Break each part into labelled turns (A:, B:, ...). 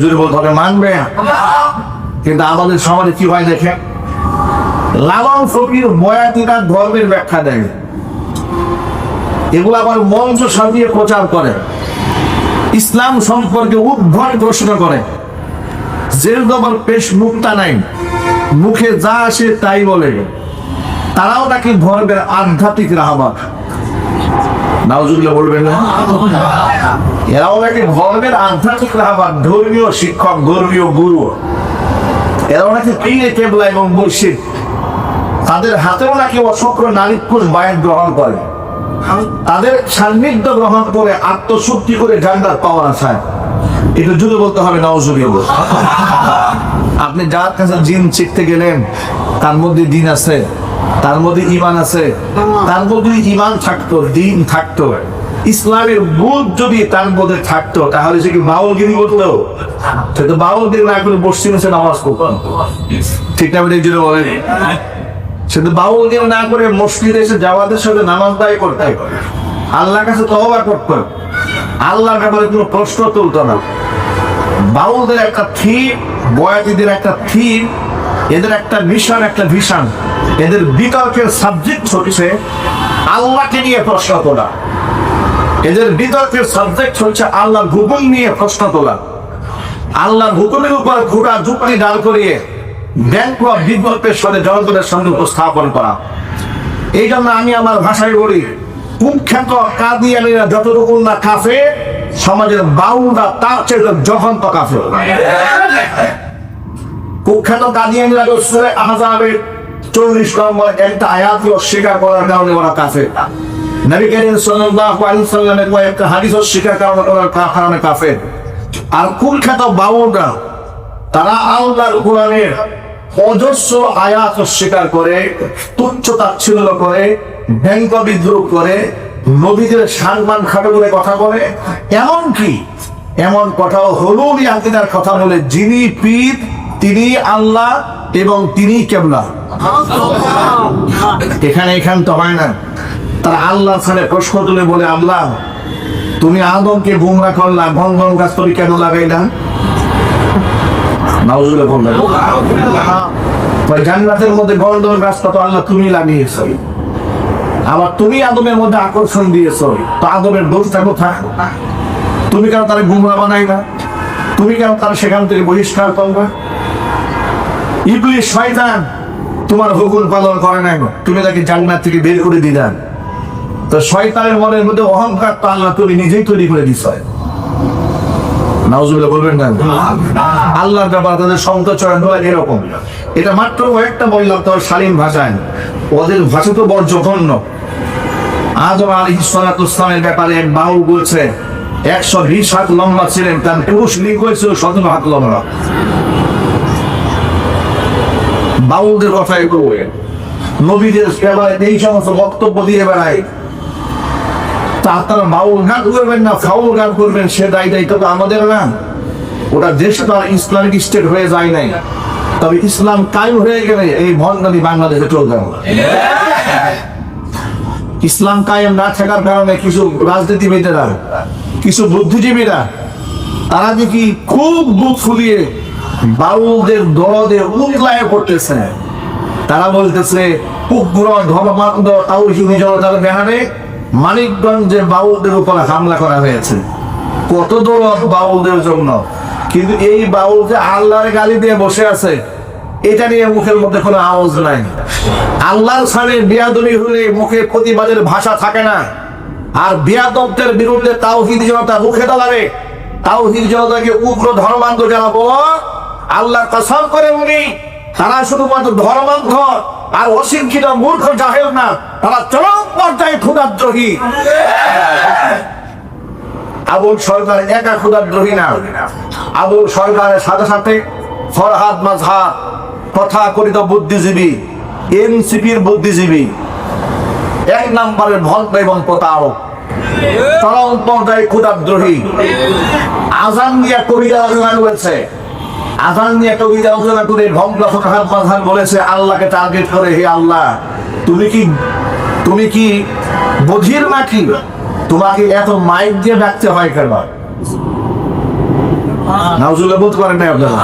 A: যদি মানবে কিন্তু আমাদের সমাজে কি হয় লালন ধর্মের ব্যাখ্যা দেয়। এগুলো আবার মঞ্চ সাজিয়ে প্রচার করে। ইসলাম সম্পর্কে উদ্ভট প্রশ্ন করে। যে তোমার পেশ মুক্তা নাই। মুখে যা আসে তাই বলে। তারাও নাকি ধর্মের আধ্যাত্মিক রাহবার নাউজুল্লাহ বলবেন না? এরাও নাকি ধর্মের আধ্যাত্মিক রাহবার ধর্মীয় শিক্ষক, ধর্মীয় গুরু। এরাও নাকি পীরে কেবলা এবং মুর্শিদ। তাদের হাতেও নাকি অসংখ্য নারীক্ষুষ বায়ান গ্রহণ করে। তাদের সান্নিধ্য গ্রহণ করে আত্মশুদ্ধি করে জান্নাত পাওয়ার আশায় এটা যদি বলতে হবে, নওজুবিল্লাহ। আপনি যার কাছে জিন শিখতে গেলেন, তার মধ্যে দিন আছে। তার মধ্যে ইমান আছে। তার মধ্যে ইমান থাকতো দিন থাকতো ইসলামের বুধ যদি তার মধ্যে থাকতো তাহলে সে কি বাউলগিরি করতো? সে তো বাউলগিরি না করে বসছিল সে নামাজ করতো ঠিক না যদি বলেন। সে তো বাউলগিরি না করে মসজিদে এসে জামাতের সাথে নামাজ দায় করতে। আল্লাহর কাছে তহবা করতো। আল্লাহর ব্যাপারে কোনো প্রশ্ন তুলতো না। বাউলদের একটা থিম বয়াতিদের একটা থিম এদের একটা মিশন একটা ভিশন। এদের বিতর্কের সাবজেক্ট হচ্ছে আল্লাহকে নিয়ে প্রশ্ন তোলা। এদের বিতর্কের সাবজেক্ট হচ্ছে আল্লাহর হুকুম নিয়ে প্রশ্ন তোলা। আল্লাহর হুকুমের উপর ঘোড়া যুক্তি দাঁড় করিয়ে ব্যাংক বা বিকল্পের সাথে জনগণের সামনে উপস্থাপন করা। এই জন্য আমি আমার ভাষায় বলি, কুখ্যাত কাদিয়ানিরা যতটুকু না কাফে সমাজের বাউলরা তার চেয়ে জঘন্ত কাফে কুখ্যাত কাদিয়ানিরা আহজাবের চল্লিশ নম্বর একটা আয়াতকে অস্বীকার করার কারণে ওরা কাফে নবী করিম সাল্লাল্লাহু আলাইহি সাল্লামের কয়েকটা হাদিস অস্বীকার কারণে করার কারণে কাফে আর কুখ্যাত বাউলরা, তারা আল্লাহর কোরআনের অজস্র আয়াত অস্বীকার করে, তুচ্ছ তাচ্ছিল্য করে, ব্যঙ্গ বিদ্রোহ করে, নবীদের সম্মান খাটো বলে কথা বলে। এমনকি, এমন কথাও হলুদি আকিদার কথা বলে, যিনি পীর, তিনি আল্লাহ এবং তিনি কেবলা। এখানে এখান তো হয় না। তারা আল্লাহ ছাড়ে প্রশ্ন তুলে বলে, আল্লাহ, তুমি আদমকে গুমরা করলা ভঙ্গন গাছ তুমি কেন লাগাইলা? নাউজুবিল্লাহ বললেন জান্নাতের মধ্যে গর্দন গাছটা তো আল্লাহ তুমি লাগিয়েছ। আবার তুমি আদমের মধ্যে আকর্ষণ দিয়েছ। তো আদমের দোষটা কোথায়? তুমি কেন তারা গুমরা বানাই না তুমি কেন তারা সেখান থেকে বহিষ্কার করবা ইবলিশ শয়তান, তোমার হুকুম পালন করে নাই তুমি তাকে জান্নাত থেকে বের করে দিলেন তো শয়তানের মনের মধ্যে অহংকার তো আল্লাহ তুমি নিজেই তৈরি করে দিছ। বলবেন ব্যাপার তাদের হয় এরকম। এটা তোর শালীন ভাষায়। ওদের ভাষা তো বড় জঘন্য আজম আলী ইসলামের ব্যাপারে এক বাউল বলছে, একশো বিশ হাত লম্বা ছিলেন, তার পুরুষ লিঙ্গ হয়েছিল সতেরো হাত লম্বা। বাউলদের কথা একটু নবীদের ব্যাপারে এই সমস্ত বক্তব্য দিয়ে বেড়ায়, তা আপনারা বাউল গান করবেন না, ফাউল গান করবেন, সে দায় দায়িত্ব তো আমাদের না। ওটা দেশ তো আর ইসলামিক স্টেট হয়ে যায় নাই। তবে ইসলাম কায়েম হয়ে গেলে এই ভণ্ডামি বাংলাদেশে চলবে না। ইসলাম কায়েম না থাকার কারণে কিছু রাজনীতিবিদেরা, কিছু বুদ্ধিজীবীরা, তারা দেখি খুব বুক ফুলিয়ে বাউলদের দলদের উল্লায় করতেছে। তারা বলতেছে, উগ্র ধর্মান্ধ তাওহিদি জনতার ব্যানারে মানিকগঞ্জে বাউলদের উপর হামলা করা হয়েছে। কত দৌলত বাউলদের জন্য। কিন্তু এই বাউল যে আল্লাহর গালি দিয়ে বসে আছে, এটা নিয়ে মুখের মধ্যে কোনো আওয়াজ নাই। আল্লাহর সামনে বিয়াদবি হলে মুখে প্রতিবাদের ভাষা থাকে না। আর বিয়াদবদের বিরুদ্ধে তাওহিদ জনতা মুখে দাঁড়াবে। তাওহিদ জনতাকে উগ্র ধর্মান্ধ জানাব। আল্লাহর কসম করে বলি, তারা শুধুমাত্র ধর্মান্ধ আর অশিক্ষিত মূর্খ জাহেল না, তারা চরম পর্যায়ে ক্ষুদাদ্রোহী আবুল সরকার একা ক্ষুদাদ্রোহী না। আবুল সরকারের সাথে সাথে ফরহাদ মাজহার তথাকথিত বুদ্ধিজীবী, এনসিপির বুদ্ধিজীবী, এক নম্বরের ভক্ত এবং প্রতারক, চরম পর্যায়ে ক্ষুদাদ্রোহী আজান দিয়া রচনা করেছে। আজান নিয়ে কবিতা রচনা করে ফরহাদ মাজহার বলেছে, আল্লাহকে টার্গেট করে, হে আল্লাহ, তুমি কি তুমি কি বধির নাকি? তোমাকে এত মাইক দিয়ে ডাকতে হয় কেন? নাউজুল্লাহ বলতে পারেন না আপনারা।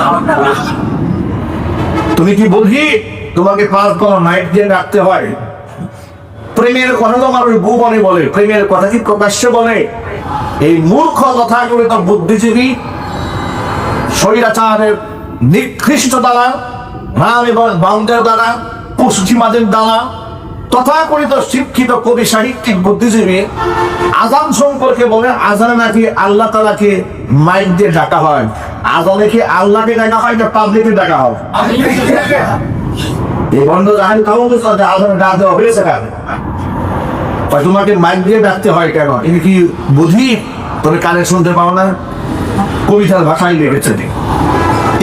A: তুমি কি বুঝি তোমাকে পাঁচ কোনো নাইট দিয়ে রাখতে হয়। প্রেমের কথা তো মানুষ বউ বলে, প্রেমের কথা কি প্রকাশ্যে বলে? এই মূর্খ কথা কথাগুলো তো বুদ্ধিজীবী স্বৈরাচারের নিকৃষ্ট দ্বারা রাম এবং বাউন্ডের দ্বারা পশ্চিমাদের দ্বারা তথাকথিত শিক্ষিত কবি, সাহিত্যিক, বুদ্ধিজীবী, আজান সম্পর্কে বলে আজানে নাকি আল্লাহ তালাকে মাইক দিয়ে ডাকা হয়। আজানে কি আল্লাহকে ডাকা হয় না পাবলিকে ডাকা হয়? এই বন্ধ জাহেল কাউ বুঝতে আজানে ডাক দেওয়া হয়েছে কেন? তোমাকে মাইক দিয়ে ডাকতে হয় কেন? তুমি কি বুঝি তুমি কানে শুনতে পাও না? কবিতার ভাষায় লিখেছে। তিনি।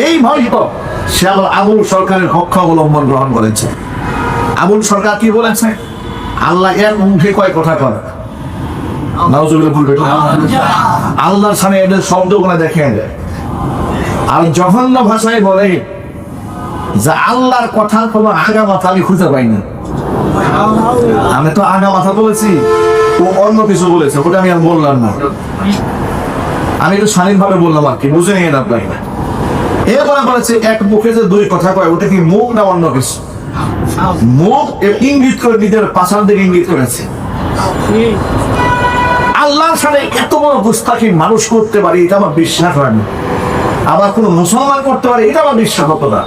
A: এই ভয় সে আবার আবুল সরকারের পক্ষ অবলম্বন গ্রহণ করেছে। আবুল সরকার কি বলেছে? আল্লাহ এর মুখে কয় কথা করে আল্লাহর সামনে এদের শব্দগুলো দেখে দেয় আর জঘন্য ভাষায় বলে যে আল্লাহর কথার কোনো আগা মাথা আমি খুঁজে পাইনি। আমি তো আগা মাথা বলেছি, ও অন্য কিছু বলেছে, ওটা আমি আর বললাম না। আমি একটু স্বাধীনভাবে বললাম আর কি, বুঝে নিয়ে আপনাকে এরপরে বলেছে, এক মুখে যে দুই কথা কয়, ওটা কি মুখ না অন্য কিছু? মুখ ইঙ্গিত করে নিজের পাশার দিকে ইঙ্গিত করেছে। আল্লাহর সাথে এত বড় গুস্তাখী মানুষ করতে পারে, এটা আমার বিশ্বাস হয় না। আবার কোনো মুসলমান করতে পারে, এটা আমার বিশ্বাস হতো না।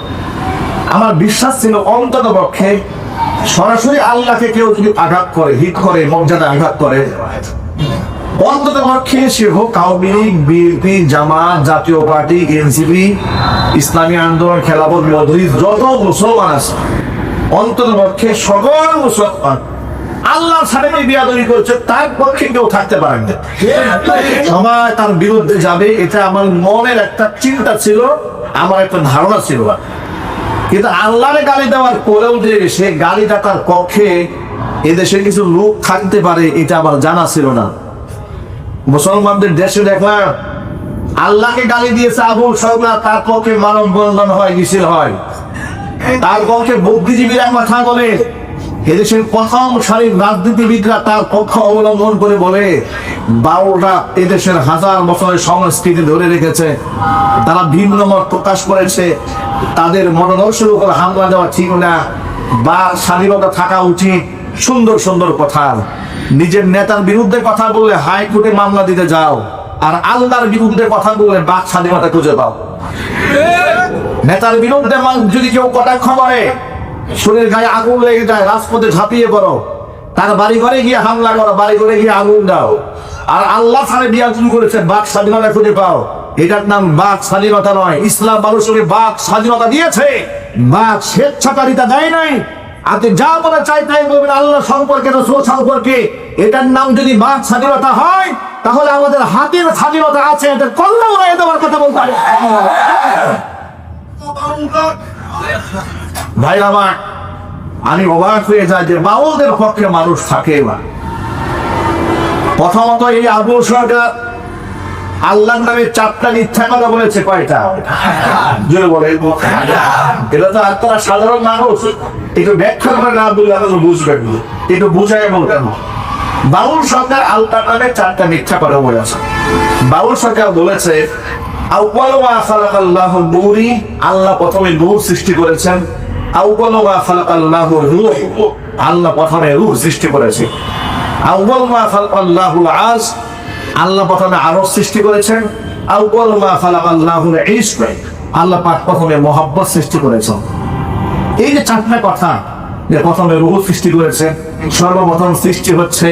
A: আমার বিশ্বাস ছিল অন্তত পক্ষে সরাসরি আল্লাহকে কেউ যদি আঘাত করে হিট করে মর্যাদা আঘাত করে অন্তত পক্ষে সে হোক আওয়ামী লীগ, বিএনপি, জামাত, জাতীয় পার্টি, এনসিপি, ইসলামী আন্দোলন খেলাফত মধুরী যত মুসলমান আছে অন্তত পক্ষে সকল মুসলমান আল্লাহর সাথে যে বিয়াদরি করছে, তার পক্ষে কেউ থাকতে পারেন না। তার বিরুদ্ধে যাবে, এটা আমার মনের একটা চিন্তা ছিল, আমার একটা ধারণা ছিল। কিন্তু আল্লাহরে গালি দেওয়ার পরেও যে সে গালিটা তার পক্ষে এদেশে কিছু লোক থাকতে পারে, এটা আমার জানা ছিল না। মুসলমানদের দেশে দেখলাম, আল্লাহকে গালি দিয়েছে আবু সরকার তার পক্ষে মানব বন্ধন হয়, মিছিল হয়। তার পক্ষে বুদ্ধিজীবীরা কথা বলে এদেশের প্রথম সারির রাজনীতিবিদরা তার পক্ষ অবলম্বন করে বলে, বারোটা এদেশের হাজার বছরের সংস্কৃতি ধরে রেখেছে। তারা ভিন্ন মত প্রকাশ করেছে। তাদের মনোদর্শের উপর হামলা দেওয়া ঠিক না। বা স্বাধীনতা থাকা উচিত। সুন্দর সুন্দর কথা। নিজের নেতার বিরুদ্ধে কথা বললে হাইকোর্টে মামলা দিতে যাও। আর আল্লাহর বিরুদ্ধে কথা বললে বাক স্বাধীনতা খুঁজে পাও। নেতার বিরুদ্ধে যদি কেউ কটাক্ষ করে, শরীর গায়ে আগুন লেগে যায়, রাজপথে ঝাঁপিয়ে পড়ো। তার বাড়ি ঘরে গিয়ে হামলা করো বাড়ি ঘরে গিয়ে আগুন দাও। আর আল্লাহ সালে বিয়া শুরু করেছে, বাক স্বাধীনতা খুঁজে পাও। এটার নাম বাক স্বাধীনতা নয়। ইসলাম মানুষকে বাক স্বাধীনতা দিয়েছে। বাক স্বেচ্ছাকারিতা দেয় নাই। আপনি যা বলে চাই তাই বলবেন, আল্লাহ সম্পর্কে, রসুল সম্পর্কে। এটার নাম যদি বাক স্বাধীনতা হয়, তাহলে আমাদের হাতের স্বাধীনতা আছে এটা কল্যাণ হয়ে দেওয়ার কথা বলতে হবে ভাই আমার, আমি অবাক হয়ে যাই যে বাউলদের পক্ষে মানুষ থাকে না প্রথমত এই আবু সরকার আল্লাহর নামে চারটা মিথ্যা কথা বলেছে কয়টা? বলে এটা তো আপনারা সাধারণ মানুষ, একটু ব্যাখ্যা করে না বললে আপনারা বুঝবেন। একটু বুঝাই বলতেন বাউল সরকার আল্লাহর নামে চারটা মিথ্যা কথা বলেছে। বাউল সরকার বলেছে, আউয়াল মা খালাকাল্লাহু নূরি, আল্লাহ প্রথমে নূর সৃষ্টি করেছেন। আউয়াল মা খালাকাল্লাহু রূহ, আল্লাহ প্রথমে রূহ সৃষ্টি করেছে। আউয়াল মা খালাকাল্লাহু আজ আল্লাহ প্রথমে আরশ সৃষ্টি করেছেন। আউয়াল মা আল্লাহ পাক প্রথমে মহব্বত সৃষ্টি করেছেন। এই যে চারটা কথা যে প্রথমে রূহ সৃষ্টি করেছেন, সর্বপ্রথম সৃষ্টি হচ্ছে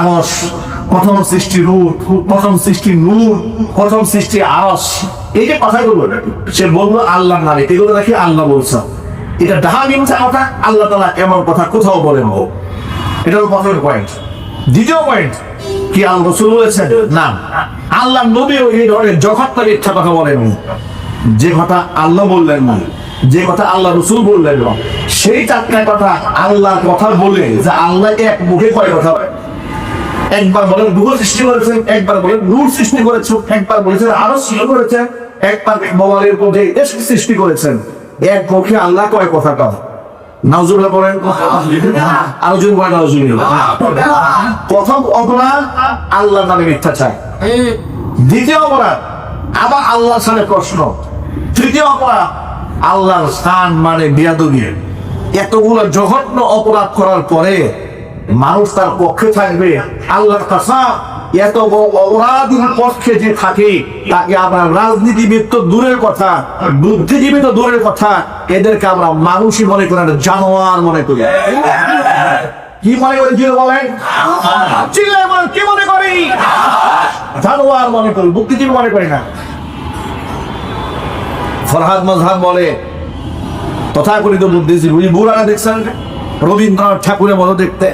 A: আরস প্রথম সৃষ্টি রূপ প্রথম সৃষ্টি নূর, প্রথম সৃষ্টি আরস এই যে কথাগুলো, সে বলল আল্লাহ নামে। এগুলো নাকি আল্লাহ বলছে এটা ডাহা মিমসা কথা, আল্লাহ তালা এমন কথা কোথাও বলেন হোক এটা হলো প্রথম পয়েন্ট দ্বিতীয় পয়েন্ট কি রসুল বলেছেন? না আল্লাহ নবীও এই ধরনের জগৎটা মিথ্যা কথা বলেননি যে কথা আল্লাহ বললেন না যে কথা আল্লাহ রসুল বললেন না সেই কথা আল্লাহর কথা বলে যে আল্লাহ এক মুখে কয় কথা একবার বলেন সৃষ্টি করেছেন একবার বলেন নূর সৃষ্টি করেছেন একবার বলেছেন আরও সৃষ্টি করেছেন একবার মোবাইলের মধ্যে দেশ সৃষ্টি করেছেন। এক মুখে আল্লাহ কয় কথা কয় বলেন আরও জন প্রথম অপরাধ আল্লাহ নামে দ্বিতীয় অপরাধ আবার আল্লাহর সামনে প্রশ্ন। তৃতীয় অপরাধ আল্লাহর স্থান মানে বিয়াদবি। এতগুলো জঘন্য অপরাধ করার পরে মানুষ তার পক্ষে থাকবে আল্লাহর কাছা। এত অপরাধীর পক্ষে যে থাকে, তাকে আমরা রাজনীতিবিদ তো দূরের কথা, বুদ্ধিজীবী তো দূরের কথা, এদেরকে আমরা মানুষই মনে করি জানোয়ার মনে করি। কি মনে করি বলেন কি মনে করি? জানোয়ার মনে করি, বুদ্ধিজীবী মনে করি না। ফরহাদ মজহাব বলে, তথাকথিত বুদ্ধিজীবী বুড়াটা দেখছেন? রবীন্দ্রনাথ ঠাকুরের মতো দেখতে।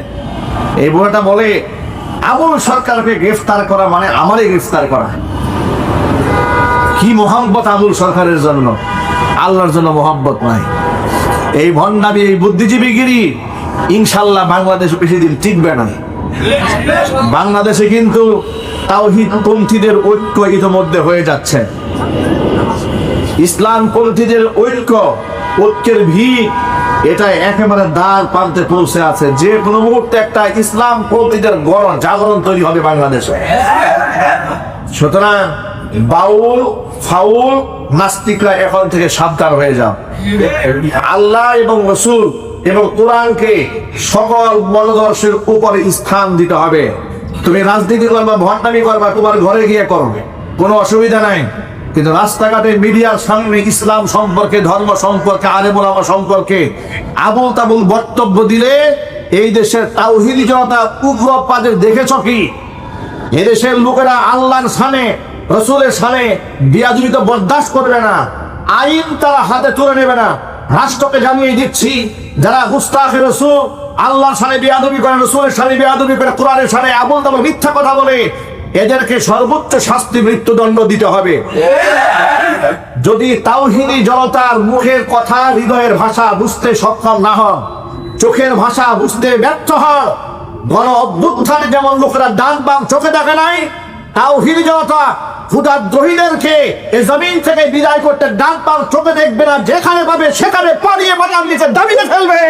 A: এই বুড়াটা বলে আবুল সরকারকে গ্রেফতার করা মানে আমারই গ্রেফতার করা। কি মোহাম্মত আবুল সরকারের জন্য? আল্লাহর জন্য মোহাম্মত নাই। এই ভণ্ডামি, এই বুদ্ধিজীবীগিরি, ইনশাল্লাহ বাংলাদেশ বেশি দিন টিকবে না। বাংলাদেশে কিন্তু তাওহিদ পন্থীদের ঐক্য ইতিমধ্যে হয়ে যাচ্ছে। ইসলাম পন্থীদের ঐক্য ঐক্যের ভিড় এটা একেবারে দ্বার প্রান্তে পৌঁছে আছে। যে কোনো মুহূর্তে একটা ইসলাম পন্থীদের গণ জাগরণ তৈরি হবে বাংলাদেশে। সুতরাং বাউল, ফাউল, নাস্তিকরা এখন থেকে সাবধান হয়ে যাও। আল্লাহ এবং রসুল এবং কোরআনকে সকল মনোদর্শের উপরে স্থান দিতে হবে। তুমি রাজনীতি করবা, ভণ্ডামি করবা, তোমার ঘরে গিয়ে করবে। কোনো অসুবিধা নাই। কিন্তু রাস্তাঘাটে মিডিয়ার সামনে ইসলাম সম্পর্কে, ধর্ম সম্পর্কে, আলেমুল আমা সম্পর্কে আবুল তাবুল বক্তব্য দিলে এই দেশের তাওহিদি জনতা উগ্রবাদের দেখেছ কি? এদেশের লোকেরা আল্লাহর সানে, রসুলের সামনে তো বরদাস্ত করবে না। আইন তারা হাতে তুলে নেবে না। রাষ্ট্রকে জানিয়ে দিচ্ছি, যারা গুস্তাখে রসুল, আল্লাহর সামনে বিয়াদবি করে, রসুলের সামনে বিয়াদবি করে, কোরআনের সানে আবুল তাবুল মিথ্যা কথা বলে এদেরকে সর্বোচ্চ শাস্তি মৃত্যুদণ্ড দিতে হবে। যদি তাওহিদি জনতার মুখের কথা হৃদয়ের ভাষা বুঝতে সক্ষম না হন, চোখের ভাষা বুঝতে ব্যর্থ হন, গণ অভ্যুত্থানে যেমন লোকেরা ডান বাম চোখে দেখে নাই, তাওহিদি জনতা ক্ষুদাদ্রোহীদেরকে এ জমিন থেকে বিদায় করতে ডান বাম চোখে দেখবে না, যেখানে পাবে সেখানে পালিয়ে বাজার নিচে দাবিয়ে ফেলবে।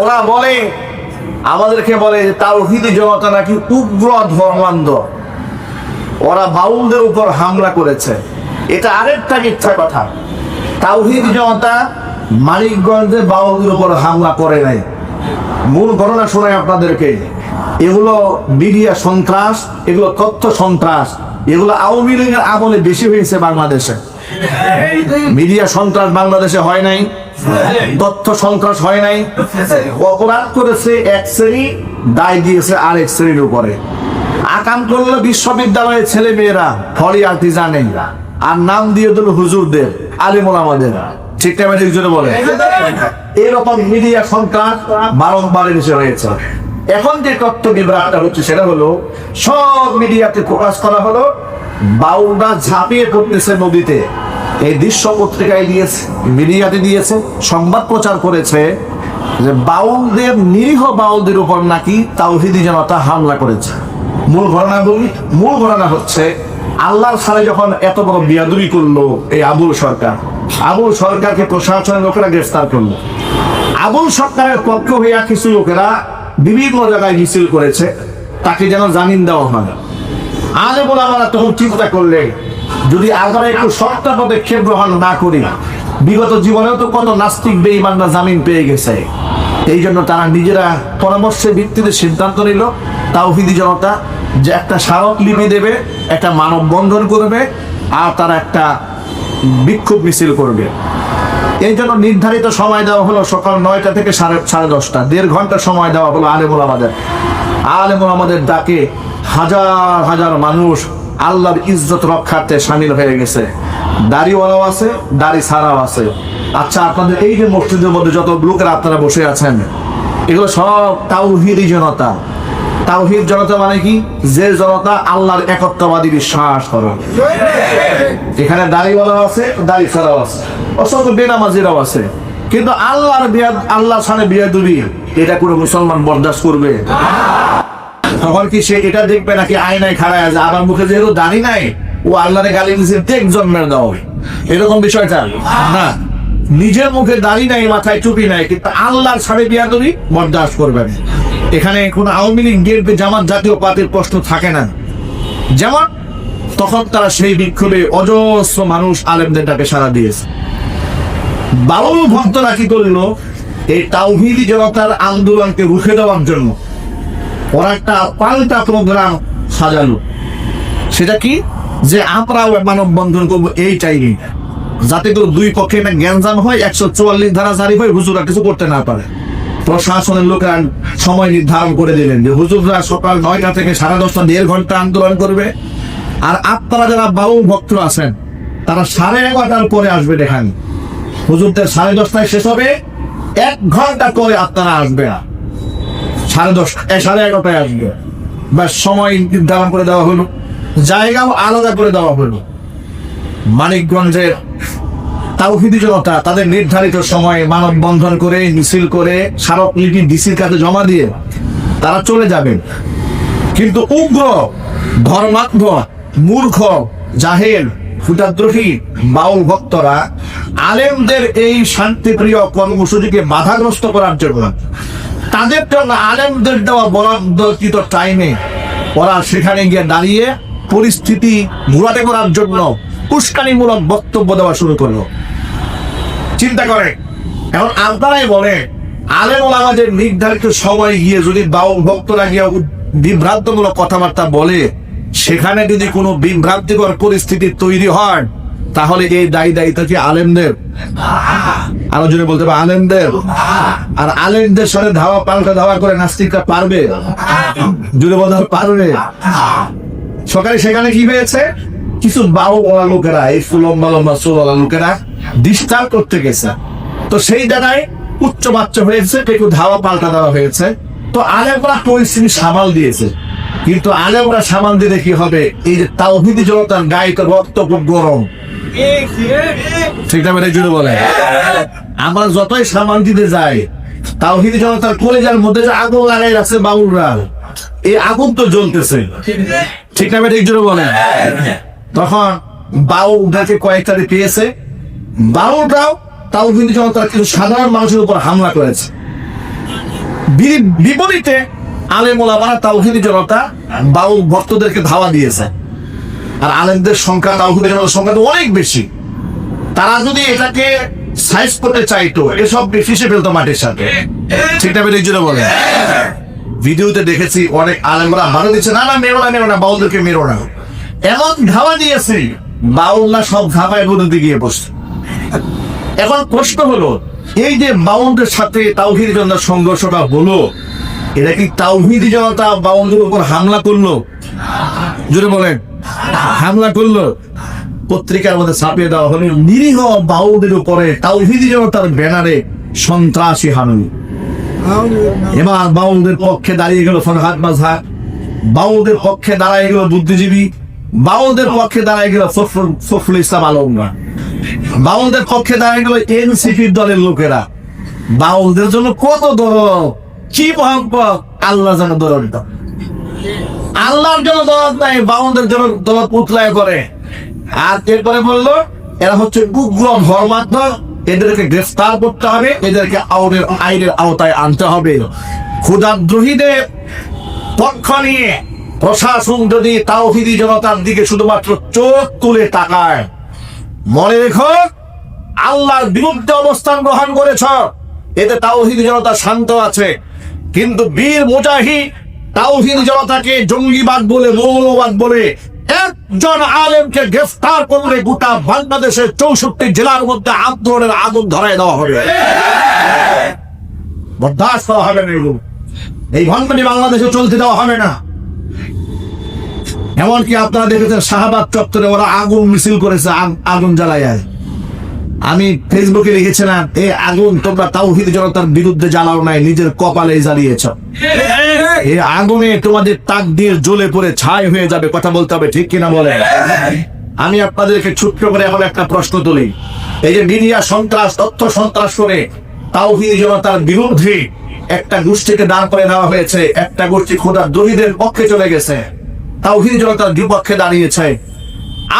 A: ওরা বলে, আমাদেরকে বলে জনতা নাকি উগ্র ধর্মান্ধ। ওরা বাউলদের উপর হামলা করেছে। এটা আরেকটা মিথ্যা কথা। তাওহিদ জনতা মানিকগঞ্জে বাউলদের উপর হামলা করে নাই। মূল ঘটনা শোনাই আপনাদেরকে। এগুলো মিডিয়া সন্ত্রাস, এগুলো তথ্য সন্ত্রাস, এগুলো আওয়ামী লীগের আমলে বেশি হয়েছে বাংলাদেশে। মিডিয়া সন্ত্রাস বাংলাদেশে হয় নাই, তথ্য সন্ত্রাস হয় নাই। অপরাধ করেছে এক শ্রেণি, দায় দিয়েছে আর এক শ্রেণির উপরে। আকাম করল বিশ্ববিদ্যালয়ের ছেলে মেয়েরা ফলি আর্টিজানে আর নাম দিয়ে দিল হুজুরদের, আলিমুল আমাদের। এখন যে তথ্য হচ্ছে সেটা হলো, সব মিডিয়াতে প্রকাশ করা হলো, বাউলরা ঝাঁপিয়ে নদীতে। এই দৃশ্য পত্রিকায় দিয়েছে, মিডিয়াতে দিয়েছে, সংবাদ প্রচার করেছে যে বাউলদের, নিরীহ বাউলদের উপর নাকি তাওহিদি জনতা হামলা করেছে। মূল ঘটনা বলি মূল ঘটনা হচ্ছে, আল্লাহর সালে যখন এত বড় বিয়াদুরি করল এই আবুল সরকার আবুল সরকারকে প্রশাসনের লোকেরা গ্রেফতার করল। আবুল সরকারের পক্ষ হইয়া কিছু লোকেরা বিভিন্ন জায়গায় মিছিল করেছে। তাকে যেন জামিন দেওয়া হয়। আলে বলে আমরা তখন চিন্তা করলে, যদি আমরা একটু শক্ত পদক্ষেপ গ্রহণ না করি, বিগত জীবনেও তো কত নাস্তিক বেঈমানরা জামিন পেয়ে গেছে। এই জন্য তারা নিজেরা পরামর্শের ভিত্তিতে সিদ্ধান্ত নিল, তাওহিদি জনতা যে একটা স্মারকলিপি দেবে, একটা মানববন্ধন করবে, আর তারা একটা বিক্ষোভ মিছিল করবে। এই জন্য নির্ধারিত সময় দেওয়া হলো সকাল নয়টা থেকে সাড়ে সাড়ে দশটা। দেড় ঘণ্টা সময় দেওয়া হলো আলেমুল আমাদের। আলেমুল আমাদের ডাকে হাজার হাজার মানুষ আল্লাহর ইজ্জত রক্ষার্থে সামিল হয়ে গেছে। দাড়িওয়ালাও আছে, দাড়ি ছাড়াও আছে। আচ্ছা আপনাদের এই যে মসজিদের মধ্যে যত লোকেরা আপনারা বসে আছেন, এগুলো সব তাওহিদি জনতা। তাওহিদ জনতা মানে কি? যে জনতা আল্লাহর একত্ববাদী বিশ্বাস করে। এখানে দাড়িওয়ালাও আছে দাড়ি ছাড়াও আছে অসংখ্য বেনামাজিরাও আছে। কিন্তু আল্লাহর বিয়া আল্লাহ সামনে বিয়া দুবি, এটা কোনো মুসলমান বরদাস্ত করবে? তখন কি সে এটা দেখবে নাকি আয়নায় খাড়ায় আছে? আমার মুখে যেহেতু দাড়ি নাই, ও আল্লাহরে গালি দিয়েছে দেখ জন্মের দাও। এরকম বিষয়টা? না। নিজের মুখে দাড়ি নাই, মাথায় চুপি নাই, কিন্তু আল্লাহর সাড়ে বিয়াদবি বরদাস্ত করবেন এখানে কোনো আওয়ামী লীগ বিএনপি জামাত জাতীয় পার্টির প্রশ্ন থাকে না। যেমন, তখন তারা সেই বিক্ষোভে অজস্র মানুষ আলেমদের ডাকে সাড়া দিয়েছে। বাউল ভক্তরা কি করল? এই তাওহিদি জনতার আন্দোলনকে রুখে দেওয়ার জন্য ওরা একটা পাল্টা প্রোগ্রাম সাজালো। সেটা কি? যে আমরাও মানববন্ধন করব এই চাইনি যাতে করে দুই পক্ষে জ্ঞানজাম হয়, একশো চুয়াল্লিশ ধারা জারি হয় হুজুরা কিছু করতে না পারে। প্রশাসনের লোকেরা সময় নির্ধারণ করে দিলেন যে হুজুররা সকাল নয়টা থেকে সাড়ে দশটা দেড় ঘণ্টা আন্দোলন করবে। আর আপনারা যারা বাউল ভক্ত আছেন, তারা সাড়ে এগারোটার পরে আসবে এখানে। হুজুরদের সাড়ে দশটায় শেষ হবে, এক ঘণ্টা পরে আপনারা আসবে না। সাড়ে দশটা সাড়ে এগারোটায় আসবে। বা সময় নির্ধারণ করে দেওয়া হলো। জায়গাও আলাদা করে দেওয়া হলো। মানিকগঞ্জের তাওহিদি জনতা তাদের নির্ধারিত সময়ে মানববন্ধন করে, মিছিল করে স্মারকলিপি ডিসির কাছে জমা দিয়ে তারা চলে যাবেন। কিন্তু উগ্র ধর্মাত্ম মূর্খ, জাহেল ফুটাদ্রোহী বাউল ভক্তরা আলেমদের এই শান্তিপ্রিয় কর্মসূচিকে বাধাগ্রস্ত করার জন্য তাদের জন্য আলেমদের দেওয়া বরাদ্দকৃত টাইমে ওরা সেখানে গিয়ে দাঁড়িয়ে পরিস্থিতি ঘোরাতে করার জন্য উস্কানিমূলক বক্তব্য দেওয়া শুরু করল। চিন্তা করে। এখন আপনারাই বলে আলেম ওলামাদের নির্ধারিত সময় গিয়ে যদি বাউল ভক্তরা গিয়ে বিভ্রান্তমূলক কথাবার্তা বলে, সেখানে যদি কোনো বিভ্রান্তিকর পরিস্থিতি তৈরি হয়, তাহলে এই দায়ী দায়িত্ব কি আলেমদের? আরও জনে বলতে পারে আলেমদের। আর আলেমদের সাথে ধাওয়া পাল্টা ধাওয়া করে নাস্তিকরা পারবে? জুড়ে বলতে পারবে। সকালে সেখানে কি হয়েছে? কিছু বাউ বলা লোকেরা, এই লম্বা লম্বা চুলওয়ালা লোকেরা ডিস্টার্ব করতে গেছে। তো সেই জায়গায় উচ্চ বাচ্চা হয়েছে একটু ধাওয়া পাল্টা দেওয়া হয়েছে। তো আলেমরা পরিস্থিতি সামাল দিয়েছে। কিন্তু আলেমরা সামাল দিলে কি হবে? এই যে তাওহিদি জনতার গায়ে তো রক্ত খুব গরম। ঠিক না মেরে জুড়ে বলে। আমরা যতই সামাল দিতে যাই, তাওহিদি জনতার কলেজার মধ্যে যে আগুন লাগাই রাখছে বাউলরা, এই আগুন তো জ্বলতেছে। ঠিক না মেরে জুড়ে বলে। তখন বাউলটাকে কয়েকটারে পেয়েছে। বাউলরাও তাওহিদি জনতার কিছু সাধারণ মানুষের উপর হামলা করেছে। বিপরীতে আলেমোলামারা তাওহিদি জনতা বাউল ভক্তদেরকে ধাওয়া দিয়েছে। আর আলেমদের সংখ্যা তাওহিদি জনতার সংখ্যা অনেক বেশি। তারা যদি এটাকে সাইজ করতে চাইতো, এসব ফিসে ফেলতো মাটির সাথে। না বেরিয়ে জুড়ে বলে। ভিডিওতে দেখেছি অনেক আলেমরা ভালো দিচ্ছে, না না, মেরো না মেরো না, বাউলদেরকে মেরো না। এমন ধাওয়া দিয়েছে, বাউলরা সব ধাপায় গরুতে গিয়ে বসছে। এখন প্রশ্ন হলো, এই যে বাউলদের সাথে তাওহিদি জনতার সংঘর্ষটা হলো, এটা কি তাওহিদি জনতা বাউলদের উপর হামলা করল? জুড়ে বলেন। হামলা করল। পত্রিকার মধ্যে ছাপিয়ে দেওয়া হলো, নিরীহ বাউলদের উপরে তাওহিদি জনতার ব্যানারে সন্ত্রাসী হামলা। এবার বাউলদের পক্ষে দাঁড়িয়ে গেল ফরহাদ মাজহার বাউলদের পক্ষে দাঁড়ায় গেল বুদ্ধিজীবী বাউলদের পক্ষে দাঁড়ায় গেল ফখরুল ইসলাম আলমরা বাউলদের পক্ষে দাঁড়িয়ে গেল এনসিপির দলের লোকেরা। বাউলদের জন্য কত দরদ কি মহব্বত আল্লাহ যেন দরদ আল্লাহর জন্য দরদ নাই, বাউলদের জন্য দরদ উতলায় করে। আর এরপরে বলল, এরা হচ্ছে উগ্র ধর্মাত্ম এদেরকে গ্রেফতার করতে হবে, এদেরকে আইনের আইনের আওতায় আনতে হবে। ক্ষুদাদ্রোহীদের পক্ষ নিয়ে প্রশাসন যদি তাওহিদি জনতার দিকে শুধুমাত্র চোখ তুলে তাকায় মনে রেখো, আল্লাহর বিরুদ্ধে অবস্থান গ্রহণ করেছ, এতে তাওহিদ জনতা শান্ত আছে। কিন্তু বীর মুজাহি তাওহিদ জনতাকে জঙ্গিবাদ বলে, মৌলবাদ বলে, একজন আলেমকে গ্রেফতার করলে গোটা বাংলাদেশের চৌষট্টি জেলার মধ্যে আন্দোলনের আগুন ধরায় দেওয়া হবে। বরদাস্ত হবে না এই ভণ্ডামি বাংলাদেশে চলতে দেওয়া হবে না। এমনকি আপনারা দেখেছেন শাহবাগ চত্বরে ওরা আগুন মিছিল করেছে আগুন জ্বালায় আমি ফেসবুকে লিখেছিলাম এই আগুন, তোমরা তাওহিদ জনতার বিরুদ্ধে জ্বালাও নাই, নিজের কপালে জ্বালিয়েছ। এই আগুনে তোমাদের তাক দিয়ে জ্বলে পড়ে ছাই হয়ে যাবে। কথা বলতে হবে, ঠিক কিনা বলে আমি আপনাদেরকে ছোট্ট করে এখন একটা প্রশ্ন তুলি। এই যে মিডিয়া সন্ত্রাস, তথ্য সন্ত্রাস করে তাওহিদ জনতার বিরুদ্ধে একটা গোষ্ঠীকে দাঁড় করে দেওয়া হয়েছে। একটা গোষ্ঠী খোদা দহিদের পক্ষে চলে গেছে। তাওহিদ জনতার বিপক্ষে দাঁড়িয়েছে।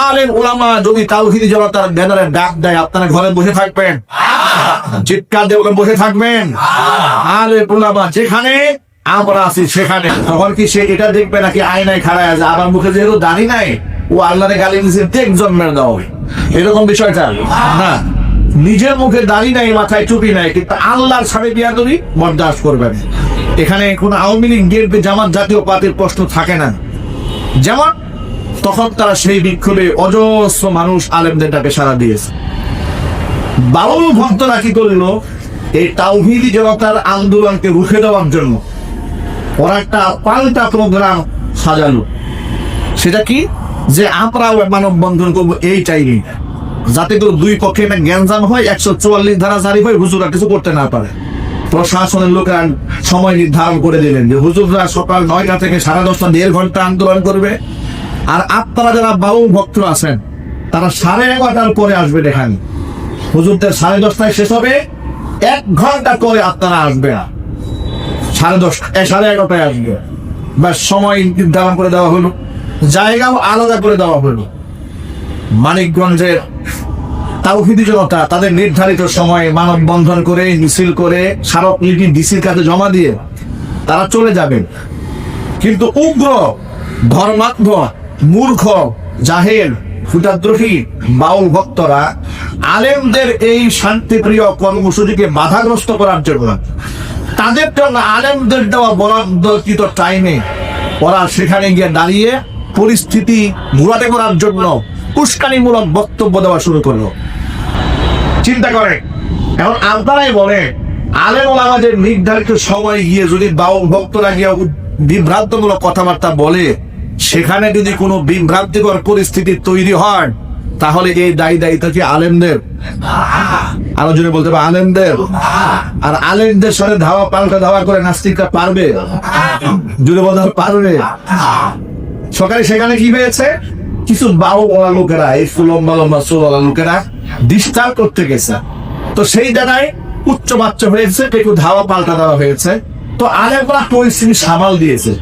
A: আলেম ওলামা যদি তাওহিদি জনতার ব্যানারে ডাক দেয়, আপনারা ঘরে বসে থাকবেন। চিৎকার দিয়ে বসে থাকবেন। আলেম ওলামা যেখানে, আমরা আছি সেখানে। তখন কি সে এটা দেখবে নাকি আয়নায় খাড়ায় আছে? আমার মুখে যেহেতু দাঁড়ি নাই, ও আল্লাহরে গালি দিচ্ছে টেক জন্মের দাও এরকম বিষয়টা। না, নিজের মুখে দাড়ি নাই, মাথায় চুপি নাই, কিন্তু আল্লাহর সামনে বিয়াদবি বরদাস্ত করবেন। এখানে কোন আওয়ামী লীগ জামাত জাতীয় পার্টির প্রশ্ন থাকে না। যেমন তখন তারা সেই বিক্ষোভে অজস্র মানুষ আলেমদের ডাকে দিয়েছে। বাউল ভক্তরা কি করল? এই তাওহিদি জনতার আন্দোলনকে রুখে দেওয়ার জন্য ওরা একটা পাল্টা প্রোগ্রাম সাজালো। সেটা কি? যে আমরাও মানববন্ধন করব, এই চাইনি যাতে করে দুই পক্ষে জ্ঞানজাম হয়, একশো চুয়াল্লিশ ধারা জারি হয় হুজুরা কিছু করতে না পারে। প্রশাসনের লোকেরা সময় নির্ধারণ করে দিলেন যে হুজুররা সকাল নয়টা থেকে সাড়ে দশটা দেড় ঘণ্টা আন্দোলন করবে। আর আপনারা যারা বাবু ভক্ত আছেন, তারা সাড়ে এগারোটার পরে আসবে এখানে হুজুরদের সাড়ে দশটায় শেষ হবে, এক ঘণ্টা করে আপনারা আসবে না। সাড়ে দশটা সাড়ে এগারোটায় আসবে। বা সময় নির্ধারণ করে দেওয়া হলো। জায়গাও আলাদা করে দেওয়া হলো। মানিকগঞ্জের তাওহিদি জনতা তাদের নির্ধারিত সময়ে মানববন্ধন করে, মিছিল করে, স্মারক স্মারকলিপি ডিসির কাছে জমা দিয়ে তারা চলে যাবেন। কিন্তু উগ্র ধর্মাত্ম মূর্খ, জাহেল ফুটাদ্রোহী বাউল ভক্তরা আলেমদের এই শান্তিপ্রিয় কর্মসূচিকে বাধাগ্রস্ত করার জন্য তাদের জন্য আলেমদের দেওয়া বরাদ্দকৃত টাইমে ওরা সেখানে গিয়ে দাঁড়িয়ে পরিস্থিতি ঘোরাতে করার জন্য উস্কানিমূলক বক্তব্য দেওয়া শুরু করল। চিন্তা করে। এখন আপনারাই বলে, আলেম আমাদের নির্ধারিত সময় গিয়ে যদি ভক্তরা গিয়ে বিভ্রান্তমূলক কথাবার্তা বলে, সেখানে যদি কোনো বিভ্রান্তিকর পরিস্থিতি তৈরি হয়, তাহলে এই দায়ী দায়িত্ব কি আলেমদের? আরও জনে বলতে পারে আলেমদের। আর আলেমদের সাথে ধাওয়া, পাল্টা ধাওয়া করে নাস্তিকরা পারবে? জুড়ে বলতে পারবে। সকালে সেখানে কি হয়েছে? কিছু বাউ বলা লোকেরা, এই লম্বা লম্বা চোলা লোকেরা ডিস্টার্ব করতে গেছে। তো সেই জায়গায় উচ্চ বাচ্চা হয়েছে একটু ধাওয়া পাল্টা দেওয়া হয়েছে। তো আলেমরা পরিস্থিতি সামাল দিয়েছে।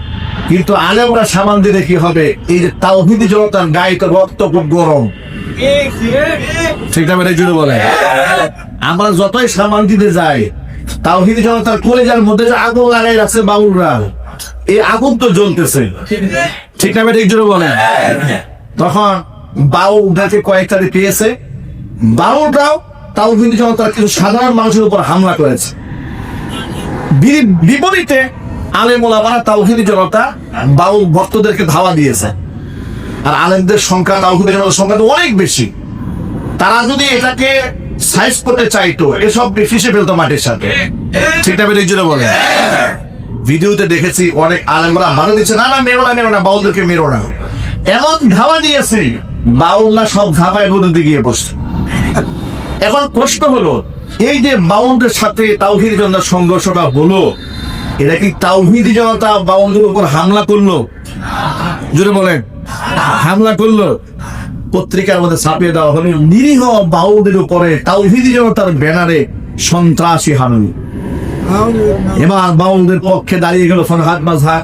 A: কিন্তু আলেমরা সামাল দিলে কি হবে? এই যে তাওহিদি জনতার গায়ে তো রক্ত খুব গরম। ঠিক না মেরে জুড়ে বলে। আমরা যতই সামাল দিতে যাই, তাওহিদি জনতার কলেজার মধ্যে যে আগুন লাগাই রাখছে বাউলরা, এই আগুন তো জ্বলতেছে। ঠিক না বলে। তখন বাউলটাকে কয়েকটা পেয়েছে। বাউলরাও তাওহিদি জনতার কিছু সাধারণ মানুষের উপর হামলা করেছে। বিপরীতে জনতা বাউল ভক্তদেরকে ধাওয়া দিয়েছে। আর আলেমদের সংখ্যা জনতার সংখ্যা অনেক বেশি। তারা যদি এটাকে সাইজ করতে চাইতো, এসব ফিসে ফেলতো মাটির সাথে। ঠিক না বেরিয়ে জুড়ে বলে ভিডিওতে দেখেছি অনেক আলেমরা ভালো দিচ্ছে, না না, মেরো না মেরো না, বাউলদেরকে মেরো না। এমন ধাওয়া দিয়েছে, বাউলরা সব ধাবায় নদীতে গিয়ে বসছে। এখন প্রশ্ন হলো, এই যে বাউলদের সাথে তাওহিদি জনতার সংঘর্ষটা হলো, এটা কি তাওহিদি জনতা বাউলদের উপর হামলা করল? জুড়ে বলেন, হামলা করল। পত্রিকার মধ্যে ছাপিয়ে দেওয়া হলো, নিরীহ বাউদের উপরে তাওহিদি জনতার ব্যানারে সন্ত্রাসী হামলা। এবার বাউলদের পক্ষে দাঁড়িয়ে গেল ফরহাদ মাজহা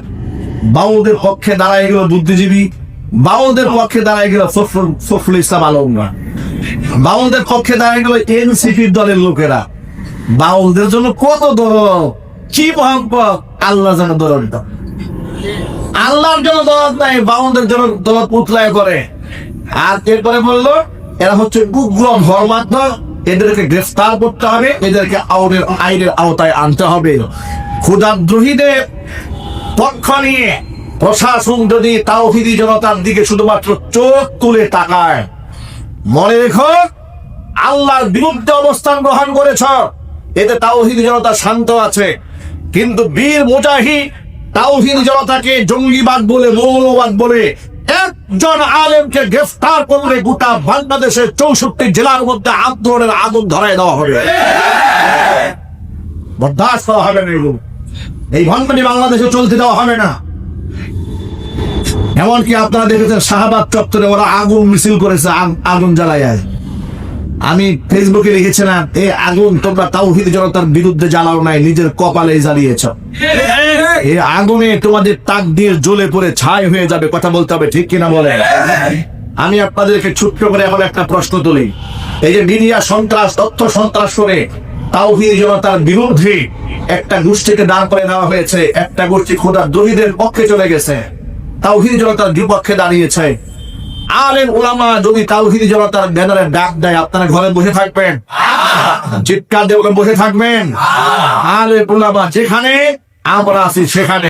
A: বাউলদের পক্ষে দাঁড়ায় গেল বুদ্ধিজীবী বাউলদের পক্ষে দাঁড়ায় গেল ফখরুল ইসলাম আলমরা বাউলদের পক্ষে দাঁড়ায় গেল এনসিপির দলের লোকেরা। বাউলদের জন্য কত দরদ কি মহব্বত আল্লাহ যেন দাও। আল্লাহর জন্য নাই, বাউলদের জন্য পুতলায় করে। আর এরপরে এরা হচ্ছে উগ্র ধর্মাত্মক এদেরকে গ্রেফতার করতে হবে, এদেরকে আইনের আইনের আওতায় আনতে হবে। ক্ষুদাদ্রোহীদের পক্ষ নিয়ে প্রশাসন যদি তাওহিদি জনতার দিকে শুধুমাত্র চোখ তুলে তাকায় মনে রেখো, আল্লাহর বিরুদ্ধে অবস্থান গ্রহণ করেছ, এতে তাওহিদি জনতা শান্ত আছে। কিন্তু বীর মুজাহিদ তাওহিদি জনতাকে জঙ্গিবাদ বলে, মৌলবাদ বলে, একজন আলেমকে গ্রেফতার করলে গোটা বাংলাদেশের চৌষট্টি জেলার মধ্যে আন্দোলনের আগুন ধরায় দেওয়া হবে। বরদাস্ত হবে না এই ভণ্ডামি বাংলাদেশে চলতে দেওয়া হবে না। এমনকি আপনারা দেখেছেন শাহবাগ চত্বরে ওরা আগুন মিছিল করেছে আগুন জ্বালায় আমি ফেসবুকে লিখেছিলাম এই আগুন তোমরা তাওহিদ জনতার বিরুদ্ধে জ্বালাও নাই, নিজের কপালে জ্বালিয়েছ। এই আগুনে তোমাদের তাক দিয়ে জ্বলে পড়ে ছাই হয়ে যাবে, কথা বলতে হবে, ঠিক কিনা বলে আমি আপনাদেরকে ছোট্ট করে এখন একটা প্রশ্ন তুলি। এই যে মিডিয়া সন্ত্রাস, তথ্য সন্ত্রাস করে তাওহিদ জনতার বিরুদ্ধে একটা গোষ্ঠীকে দাঁড় করে নেওয়া হয়েছে, একটা গোষ্ঠী খোদা দহিদের পক্ষে চলে গেছে। তাওহিদ জনতার বিপক্ষে দাঁড়িয়েছে। আলেন ওলামা যদি তাওহিদ জনতার ব্যানারে ডাক দেয়, আপনারা ঘরে বসে থাকবেন। চিৎকার দেবেন বসে থাকবেন। আলেন ওলামা যেখানে, আমরা আছি সেখানে।